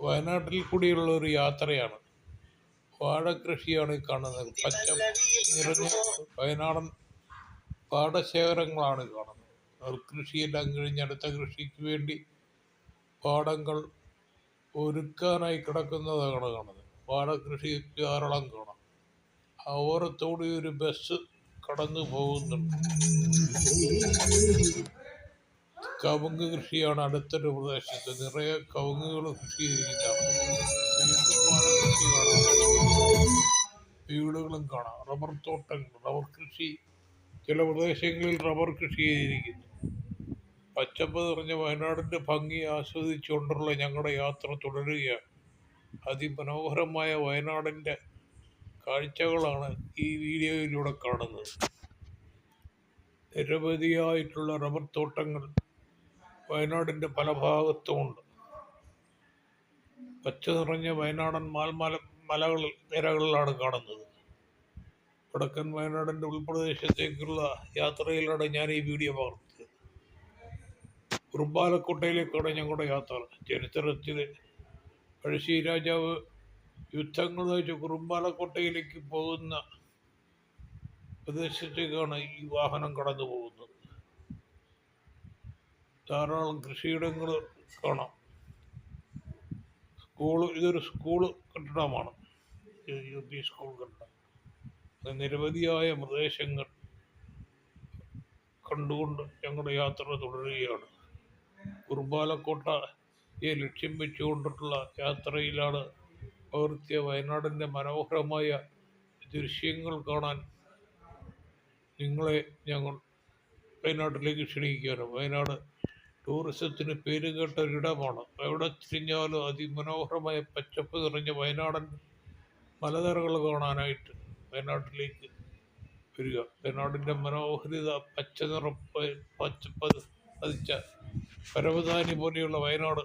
വയനാട്ടിൽ കൂടിയുള്ള ഒരു യാത്രയാണ്. വാഴക്കൃഷിയാണ് ഈ കാണുന്നത്. പച്ച നിറഞ്ഞ വയനാടൻ പാടശേഖരങ്ങളാണ് കാണുന്നത്. അവർ കൃഷിയെല്ലാം കഴിഞ്ഞ് അടുത്ത കൃഷിക്ക് വേണ്ടി പാടങ്ങൾ ഒരുക്കാനായി കിടക്കുന്നതാണ് കാണുന്നത്. കൃഷി ധാരാളം കാണാം. ഓരത്തോടെ ഒരു ബസ് കടന്നു പോകുന്നുണ്ട് കവുങ്ങ് കൃഷിയാണ് അടുത്തൊരു പ്രദേശത്ത്. നിറയെ കവുങ്ങുകൾ കൃഷി ചെയ്തിരിക്കുന്നതാണ് വീടുകളും കാണാം. റബ്ബർ തോട്ടങ്ങൾ റബ്ബർ കൃഷി. ചില പ്രദേശങ്ങളിൽ റബ്ബർ കൃഷി ചെയ്തിരിക്കുന്നു. പച്ചപ്പ് നിറഞ്ഞ വയനാടിന്റെ ഭംഗി ആസ്വദിച്ചുകൊണ്ടുള്ള ഞങ്ങളുടെ യാത്ര തുടരുകയാണ്. അതിമനോഹരമായ വയനാടിന്റെ കാഴ്ചകളാണ് ഈ വീഡിയോയിലൂടെ കാണുന്നത്. നിരവധിയായിട്ടുള്ള റബ്ബർ തോട്ടങ്ങൾ വയനാടിന്റെ പല ഭാഗത്തുമുണ്ട് പച്ച നിറഞ്ഞ വയനാടൻ മാൽമല മലകൾ നിരകളിലാണ് കാണുന്നത്. വടക്കൻ വയനാടിന്റെ ഉൾപ്രദേശത്തേക്കുള്ള യാത്രയിലാണ് ഞാൻ ഈ വീഡിയോ പകർത്തിയത്. കുറുമ്പാലക്കോട്ടയിലേക്കാണ് ഞങ്ങളുടെ യാത്ര. ചരിത്രത്തിൽ പഴശ്ശി രാജാവ് യുദ്ധങ്ങൾ നയിച്ച് കുറുമ്പാലക്കോട്ടയിലേക്ക് പോകുന്ന പ്രദേശത്തേക്കാണ് ഈ വാഹനം കടന്നു പോകുന്നത് ധാരാളം കൃഷിയിടങ്ങൾ കാണാം. സ്കൂൾ ഇതൊരു സ്കൂൾ കെട്ടിടമാണ്. യു പി സ്കൂൾ കെട്ടിടം. നിരവധിയായ പ്രദേശങ്ങൾ കണ്ടുകൊണ്ട് ഞങ്ങളുടെ യാത്ര തുടരുകയാണ്. കുർബാലക്കോട്ടയെ ലക്ഷ്യം വെച്ചുകൊണ്ടിട്ടുള്ള യാത്രയിലാണ് പകർത്തിയ വയനാടിന്റെ മനോഹരമായ ദൃശ്യങ്ങൾ കാണാൻ നിങ്ങളെ ഞങ്ങൾ വയനാട്ടിലേക്ക് ക്ഷണിക്കുകയാണ്. വയനാട് ടൂറിസത്തിന് പേര് കേട്ട ഒരിടമാണ്. എവിടെ തിരിഞ്ഞാലും അതിമനോഹരമായ പച്ചപ്പ് നിറഞ്ഞ വയനാടൻ മലനിരകൾ കാണാനായിട്ട് വയനാട്ടിലേക്ക് വരിക. വയനാടിന്റെ മനോഹരിത പച്ചനിറം പച്ചപ്പ് പതിച്ച പരവതാനി പോലെയുള്ള വയനാട്